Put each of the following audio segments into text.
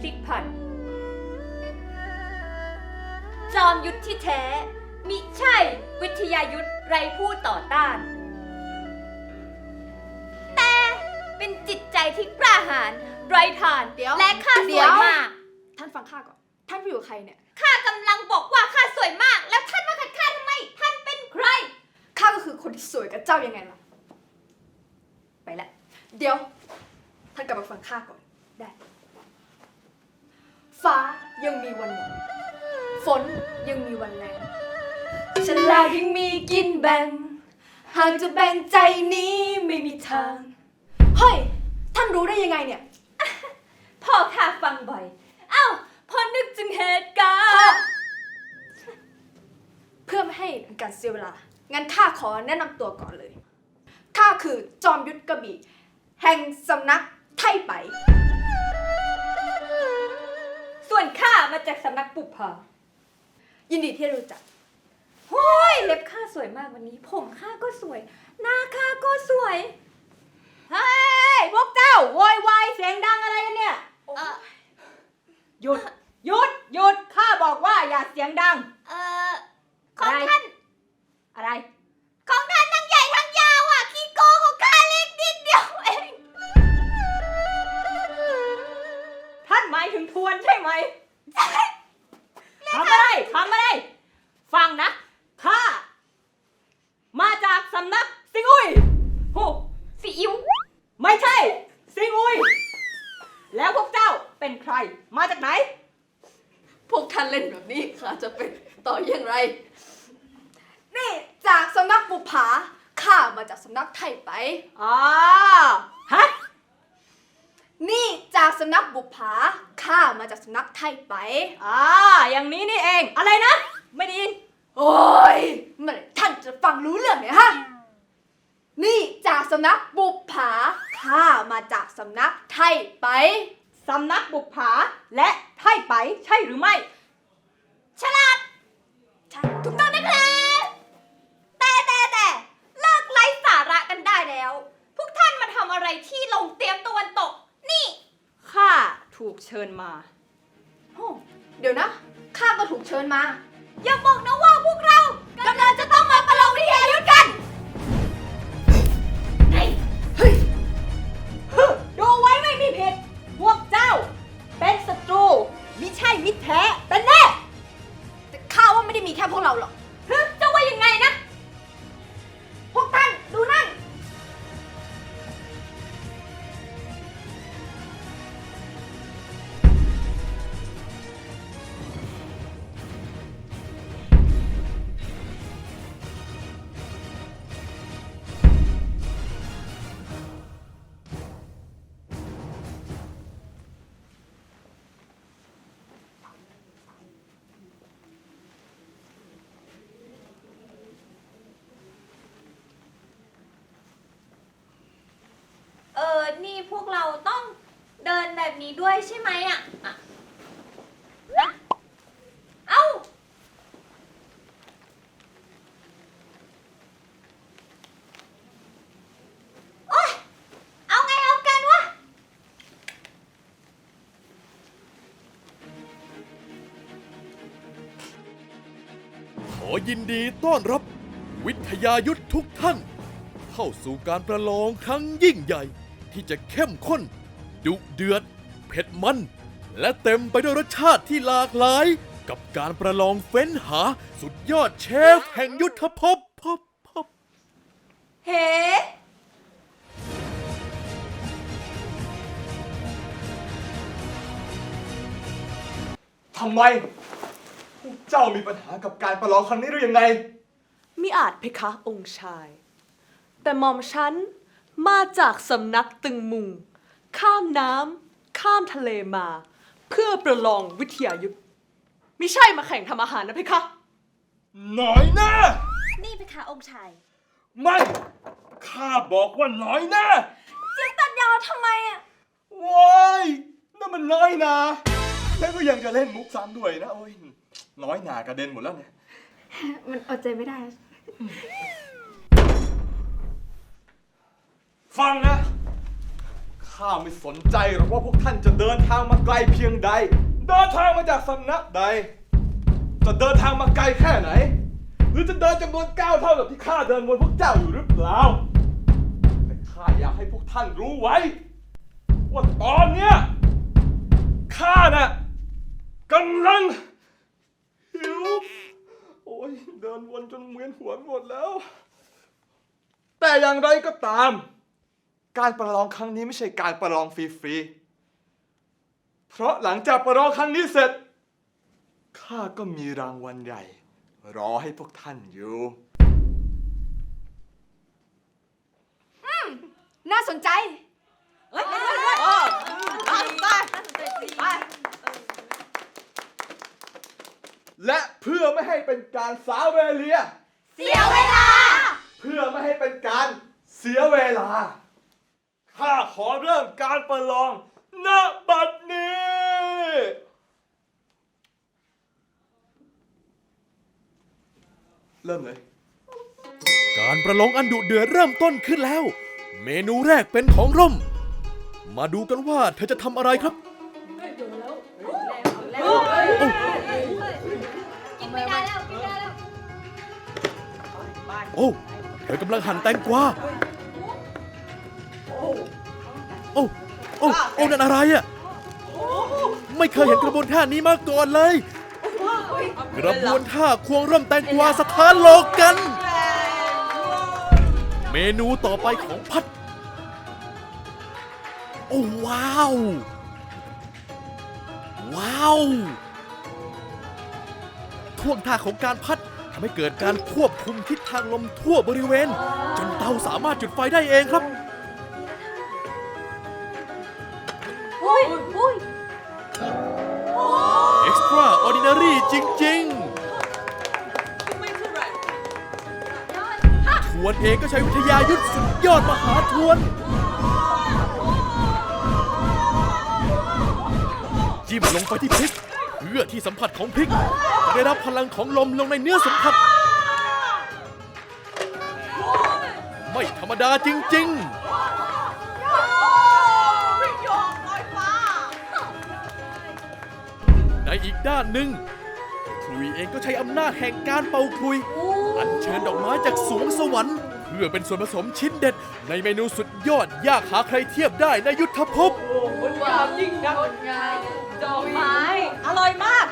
พลิกผัน จอมยุทธที่แท้ มิใช่วิทยายุทธไรผู้ต่อต้าน แต่เป็นจิตใจที่กล้าหาญไร้ฐานเดี๋ยวและข้าสเดี๋วยยว มาก ท่านฟังข้าก่อน ท่านไปอยู่กับใครเนี่ย ข้ากำลังบอกว่าข้าสวยมาก แล้วท่านมาขัดข้าทำไม ท่านเป็นใคร ข้าก็คือคนที่สวยกับเจ้ายังไงล่ะ ไปละ เดี๋ยว ท่านกลับมาฟังข้าก่อน ได้ ฟ้ายังมีวันหนาวฝนยังมีวันแรงฉันลายังมีกินแบ่ง หากจะแบ่งใจนี้ไม่มีทาง เฮ้ย ท่านรู้ได้ยังไงเนี่ย พ่อข้าฟังบ่อย เอ้าพอนึกถึงเหตุการพ่อณ์เพื่อไม่ให้เป็นการเสียเวลา งั้นข้าขอแนะนำตัวก่อนเลย ข้าคือจอมยุทธกระบี่แห่งสำนักไทไป ส่วนข้ามาจากสำนักปุพพายินดีที่รู้จักโอ้ยเล็บข้าสวยมากวันนี้ ผมข้าก็สวย หน้าข้าก็สวย เฮ้ย พวกเจ้าโวยวายเสียงดังอะไรกันเนี่ยเอ่อ หยุดหยุดหยุดข้าบอกว่าอย่าเสียงดัง เอ่อของอะไร ท่าน อะไร ท่านหมายถึงทวนใช่ไหมทำอะไรทำอะไรฟังนะข้ามาจากสำนักสิงอุยโหซีอิ๊วไม่ใช่สิงอุย แล้วพวกเจ้าเป็นใคร มาจากไหน พวกท่านเล่นแบบนี้ข้าจะเป็นต่ออย่างไร นี่จากสำนักบุภาข้ามาจากสำนักไทไปอ๋อฮะ นี่จากสำนักบุภาข้ามาจากสำนักไทไป อ่า อย่างนี้นี่เอง อะไรนะ ไม่ได้ยิน โอ้ยเมื่อไหร่ท่านจะฟังรู้เรื่องเนี่ยฮะ นี่จากสำนักบุภาข้ามาจากสำนักไทไปสำนักบุปผาและไท่ไปใช่หรือไม่ ฉลาด ถูกเชิญมา โอ้เดี๋ยวนะ ข้าก็ถูกเชิญมา อย่าบอกนะว่าพวกเรากำลังจะต้องมาประลองวิทยายุทธกัน เฮ้ยเฮ้ยดูไว้ไม่มีผิด พวกเจ้า เป็นศัตรูมิใช่มิตรแท้ เป็นแน่ แต่ข้าว่าไม่ได้มีแค่พวกเราหรอกฮึจ พวกเราต้องเดินแบบนี้ด้วยใช่ไหมอะอะนะเอ้า โอ๊ย เอาไงเอากันวะ ขอยินดีต้อนรับ วิทยายุทธทุกท่าน เข้าสู่การประลองครั้งยิ่งใหญ่ ที่จะเข้มข้น ดุเดือด เผ็ดมัน และเต็มไปด้วยรสชาติที่หลากหลาย กับการประลองเฟ้นหาสุดยอดเชฟแห่งยุทธภพภพภพเฮ้ ทำไม พวกเจ้ามีปัญหากับการประลองครั้งนี้หรือยังไง มิอาจเพคะองค์ชาย แต่หม่อมฉัน มาจากสำนักตึงมุง ข้ามน้ำข้ามทะเลมา เพื่อประลองวิทยายุทธมิใช่มาแข่งทำอาหารนะเพคะ น้อยหน้า นี่ไปค่ะองค์ชาย ไม่ ข้าบอกว่าน้อยหน้าเสียงตัดยาวทำไมอะว้ายนั่นมันน้อยหนาแล้วก็ยังจะเล่นมุกซ้ำด้วยนะ โอ้ย น้อยหนากระเด็นหมดแล้วเนี่ย มันอดใจไม่ได้ ฟังนะ ข้าไม่สนใจหรอกว่าพวกท่านจะเดินทางมาไกลเพียงใด เดินทางมาจากสำนักใด จะเดินทางมาไกลแค่ไหน หรือจะเดินจำนวนก้าวเท่ากับที่ข้าเดินบนพวกเจ้าอยู่หรือเปล่า แต่ข้าอยากให้พวกท่านรู้ไว้ ว่าตอนเนี้ยข้าน่ะกำลังหิว โอ้ยเดินวนจนเวียนหัวหมดแล้ว แต่อย่างไรก็ตาม การประลองครั้งนี้ไม่ใช่การประลองฟรีๆ เพราะหลังจากประลองครั้งนี้เสร็จ ข้าก็มีรางวัลใหญ่ รอให้พวกท่านอยู่ น่าสนใจ เฮ้ยไปด้วยด้วยไปไปและเพื่อไม่ให้เป็นการสาวเวเลีย เสียเวลา เพื่อไม่ให้เป็นการเสียเวลา ข้าขอเริ่มการประลองณบัดนี้ เริ่มเลย การประลองอันดุเดือดเริ่มต้นขึ้นแล้ว เมนูแรกเป็นของร่ม มาดูกันว่าเธอจะทำอะไรครับ กินไม่ได้แล้วกินไม่ได้แล้ว โอ้ เธอกำลังหั่นแตงกวา โอ้โอ้โอ้นั่นอะไรอะไม่เคยเห็นกระบวนท่านี้มาก่อนเลย กระบวนท่าควงร่มแตงกวาสถานโลกกัน เมนูต่อไปของพัด โอ้ว้าว ว้าวท่วงท่าของการพัดทำให้เกิดการควบคุมทิศทางลมทั่วบริเวณ จนเตาสามารถจุดไฟได้เองครับ อุ้ยอุ้ย extraordinary จริง ๆ ทวนเองก็ใช้วิทยายุทธสุดยอดมหาทวน จิ้มลงไปที่พริก เพื่อที่สัมผัสของพริก จะได้รับพลังของลมลงในเนื้อสัมผัส ไม่ธรรมดาจริง ๆ อีกด้านหนึ่งคลุยเองก็ใช้อำนาจแห่งการเป่าคลุย อัญเชิญดอกไม้จากสวงสวรรค์ เพื่อเป็นส่วนผสมชิ้นเด็ด ในเมนูสุดยอดยากหาใครเทียบได้ในยุทธภพงามยิ่งนักงามดอกไม้อร่อยมาก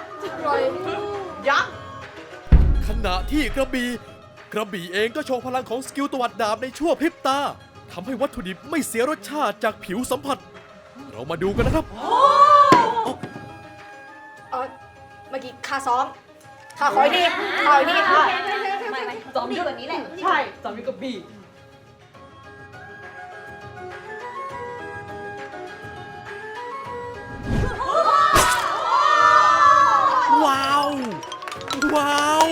ยักษ์ขณะที่กระบี่กระบี่เองก็โชว์พลังของสกิลตวัดดาบในชั่วพริบตาทำให้วัตถุดิบไม่เสียรสชาติจากผิวสัมผัส เรามาดูกันนะครับเออเมื่อกี้ข้าซ้อมข้าขออีกทีขออีกทีค่ะไม่ไม่จอมดีกว่านี้แหละ ใช่จอมยุทธกับบีว้าว ว้าว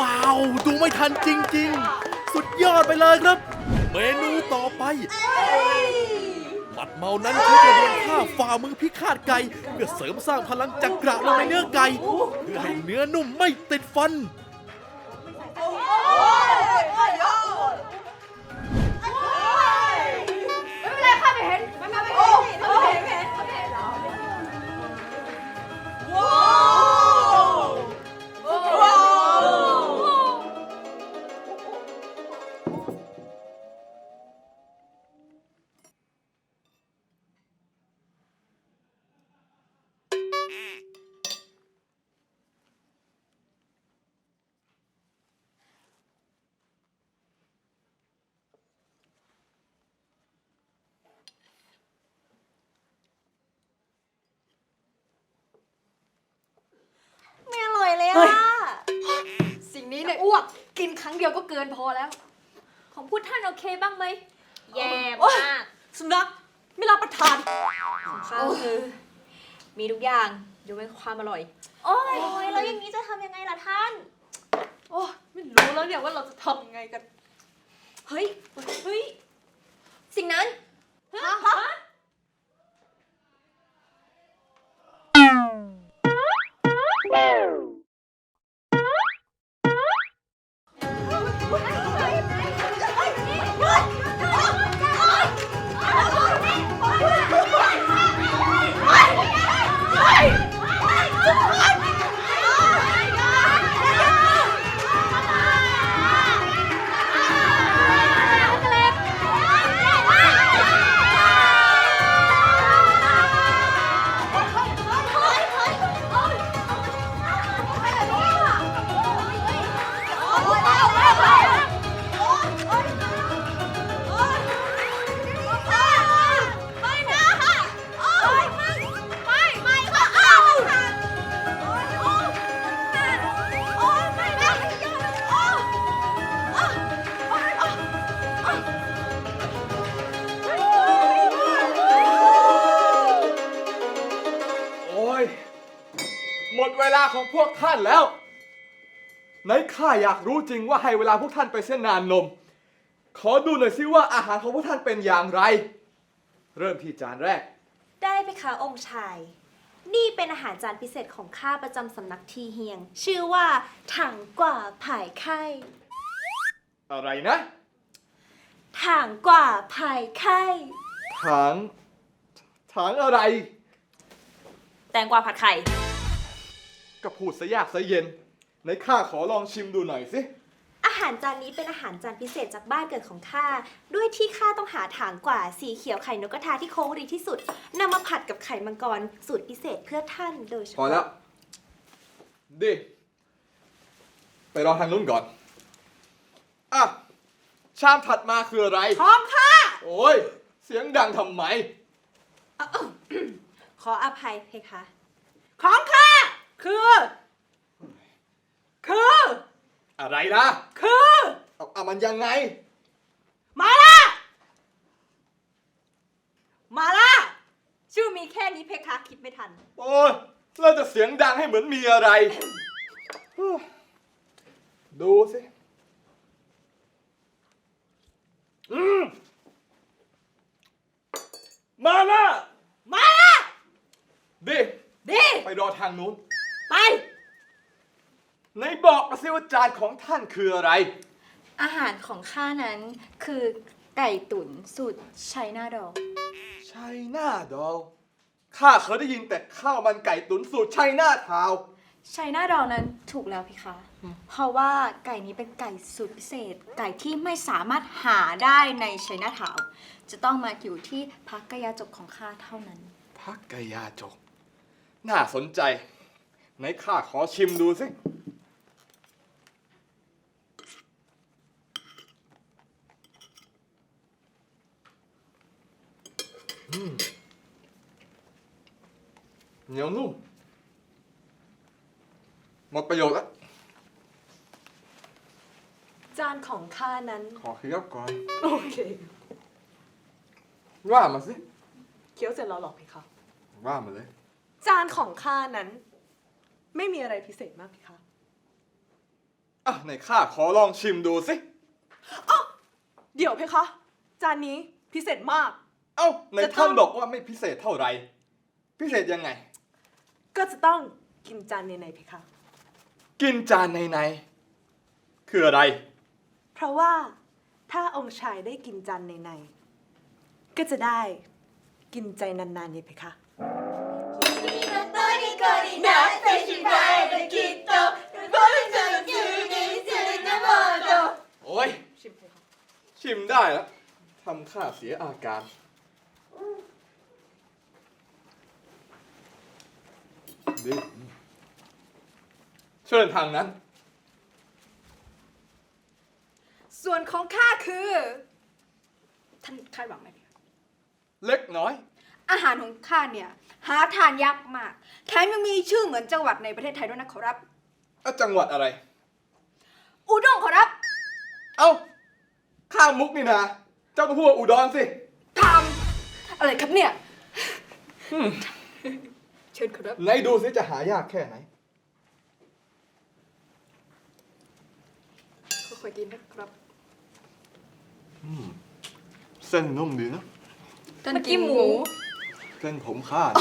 ว้าว ดูไม่ทันจริง ๆ สุดยอดไปเลยครับ เมนูต่อไป เมานั้นคือกระบวนท่าฝ่ามือพิฆาตไก่เพื่อเสริมสร้างพลังจักระลงในเนื้อไก่เพื่อให้เนื้อนุ่มไม่ติดฟัน อ้วก กินครั้งเดียวก็เกินพอแล้ว ของพูดท่านโอเคบ้างไหมแย่โอ๊ยมากสุนัขไม่รับประทานข้าวคือมีทุกอย่างยกเว้นความอร่อย โอ้ยแล้วอย่างนี้จะทำยังไงล่ะท่าน โอ้ไม่รู้แล้วเนี่ยว่าเราจะทำยังไงกัน เฮ้ย เฮ้ย สิ่งนั้นฮะหม Oh, าของพวกท่านแล้วไหนข้าอยากรู้จริงว่าให้เวลาพวกท่านไปเส้นนานนม ขอดูหน่อยสิว่าอาหารของพวกท่านเป็นอย่างไร เริ่มที่จานแรก ได้ไหมคะองค์ชาย นี่เป็นอาหารจานพิเศษของข้าประจำสำนักทีเฮียง ชื่อว่าถังกว่าผายไข่อะไรนะถังกว่าผายไข่ถังถังอะไร แตงกวาผัดไข่ ก็พูดซะยากซะเย็นไหนข้าขอลองชิมดูหน่อยสิ อาหารจานนี้เป็นอาหารจานพิเศษจากบ้านเกิดของข้า ด้วยที่ข้าต้องหาถางกว่าสีเขียวไข่นกกระทาที่โค้งรีที่สุดนำมาผัดกับไข่มังกรสูตรพิเศษเพื่อท่านโดยเฉพอพาะแล้ว ดิ ไปรอทางนู้นก่อน อะ ชามถัดมาคืออะไรของข้าโอ้ย เสียงดังทำไม ขออภัยเพคะ ของข้า คือ คือ อะไรนะคือ เอาเอามันยังไง มาล่ามาล่าชื่อมีแค่นี้เพคะคิดไม่ทัน โอ้ยเราจะเสียงดังให้เหมือนมีอะไร ดูสิอืมมาละมาล่าดิดีไปรอทางนู้น ไปในบอกมาสิว่าจานของท่านคืออะไร อาหารของข้านั้นคือไก่ตุ๋นสูตรไชน่าดอกชัยนาดอลข้าเคยได้ยินแต่ข้าวมันไก่ตุ๋นสูตรชัยนาทาวน์ ไชน่าดอกนั้นถูกแล้วพี่คะเพราะว่าไก่นี้เป็นไก่สูตรพิเศษ ไก่ที่ไม่สามารถหาได้ในไชน่าทาวน์จะต้องมาอยู่ที่พักกายาจกของข้าเท่านั้น พักกายาจก น่าสนใจ ไหนข้าขอชิมดูสิอืมเหนียวนุ่ม หมดประโยชน์แล้ว จานของข้านั้น ขอเคี้ยวก่อน โอเค ว่ามาสิ เคี้ยวเสร็จแล้วเหรอพี่คะว่ามาเลย จานของข้านั้น ไม่มีอะไรพิเศษมากพี่คะอะไหนข้าขอลองชิมดูสิเดี๋ยวพี่คะ จานนี้พิเศษมาก เอ้าในจะท่านทำ บอกว่าไม่พิเศษเท่าไหร่พิเศษยังไง ก็จะต้องกินจานในในพี่คะ กินจานในในๆคืออะไร เพราะว่าถ้าองค์ชายได้กินจานในในก็จะได้กินใจนานๆเนี่ยพี่คะ โอ้ย ชิมเลยค่ะชิมได้แล้วทำข้าเสียอาการดีเชิญทางนั้น ส่วนของข้าคือ ท่านคาดหวังไหม เล็กน้อย อาหารของข้าเนี่ย หาทานยากมาก แถมยังมีชื่อเหมือนจังหวัดในประเทศไทยด้วยนะขอรับอะจังหวัดอะไร อุด้งขอรับเอ้า ข้ามมุกนี่นะ เจ้าต้องพูดว่าอุดรสิทำอะไรครับเนี่ยเชิญขอรับ ไหนดูสิจะหายากแค่ไหน ค่อยๆกินนะครับ เส้นนุ่มดีนะ เมื่อกี้หมู เส้นผมข้าด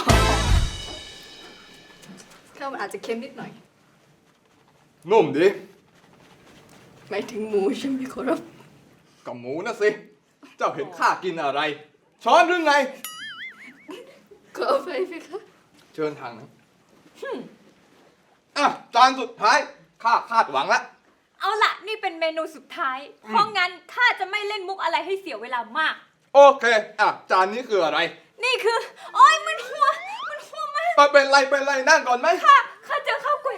ข้าวมันอาจจะเค็มนิดหน่อย นุ่มดีหมายถึงหมูใช่ไหมขอรับกับหมูนะสิ เจ้าเห็นข้ากินอะไร ช้อนหรือไง ขอไปไหมคะเชิญทางนั้นอะจานสุดท้ายข้าคาดหวังแล้วเอาล่ะนี่เป็นเมนูสุดท้าย เพราะงั้นข้าจะไม่เล่นมุกอะไรให้เสียเวลามาก โอเค อะ จานนี้คืออะไร นี่คือ โอ้ยมันหัว มันหัวมากไปเป็นไรเป็นไรนั่งก่อนไหมค่ะข้าเจอข้าวกล้วย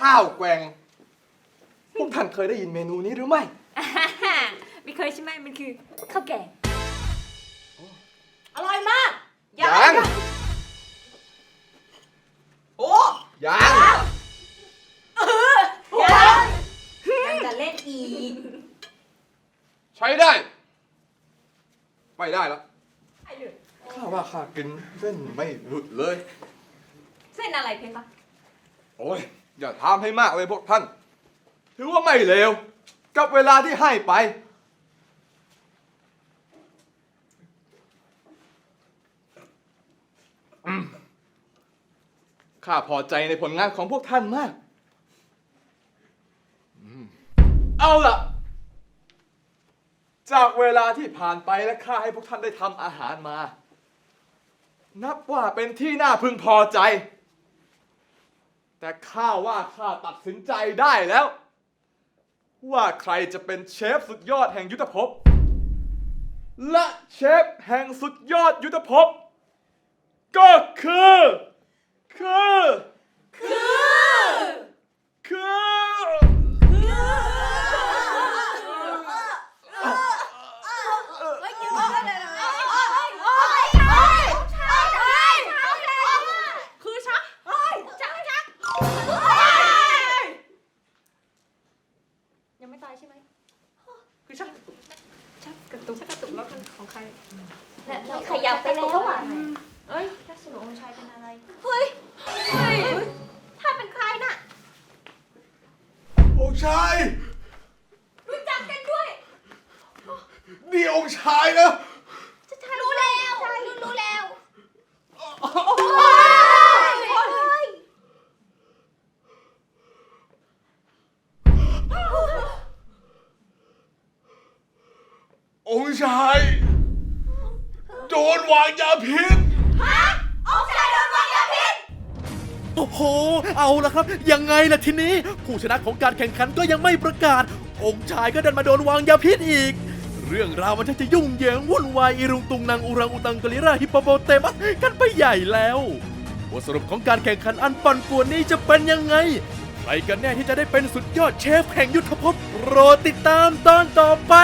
ข้าวแกงพวกท่านเคยได้ยินเมนูนี้หรือไม่อ่าฮ่าไม่เคยใช่ไหมมันคือข้าวแกงอร่อยมากยังโอ้ยังยังจะเล่นอีก ใช้ได้ไปได้แล้ว ข้าว่าข้ากินเส้นไม่หลุดเลย เส้นอะไรเพคะโอ้ยอย่าถามให้มากเลยพวกท่าน ถือว่าไม่เลวกับเวลาที่ให้ไปอืมข้าพอใจในผลงานของพวกท่านมากอืมเอาล่ะ จากเวลาที่ผ่านไปและข้าให้พวกท่านได้ทำอาหารมา นับว่าเป็นที่น่าพึงพอใจ แต่ข้าว่าข้าตัดสินใจได้แล้ว ว่าใครจะเป็นเชฟสุดยอดแห่งยุทธภพ และเชฟแห่งสุดยอดยุทธภพ ก็คือ คือ คือ คือ ระตุกแล้วมันของใครขยับไปแล้วอะเอ้ยถ้าสนุองค์ชายเป็นอะไร เฮ้ยท่านเป็นใครน่ะ องค์ชาย ครับ ยังไงล่ะทีนี้ ผู้ชนะของการแข่งขันก็ยังไม่ประกาศ องค์ชายก็ดันมาโดนวางยาพิษอีก เรื่องราวมันจะยุ่งเหยิงวุ่นวายอีรุงตุงนางอุรังอุตังกลิราฮิปโปโปเตมัสกันไปใหญ่แล้วบทสรุปของการแข่งขันอันปั่นป่วนนี้จะเป็นยังไงใครกันแน่ที่จะได้เป็นสุดยอดเชฟแห่งยุทธภพโปรดติดตามตอนต่อไป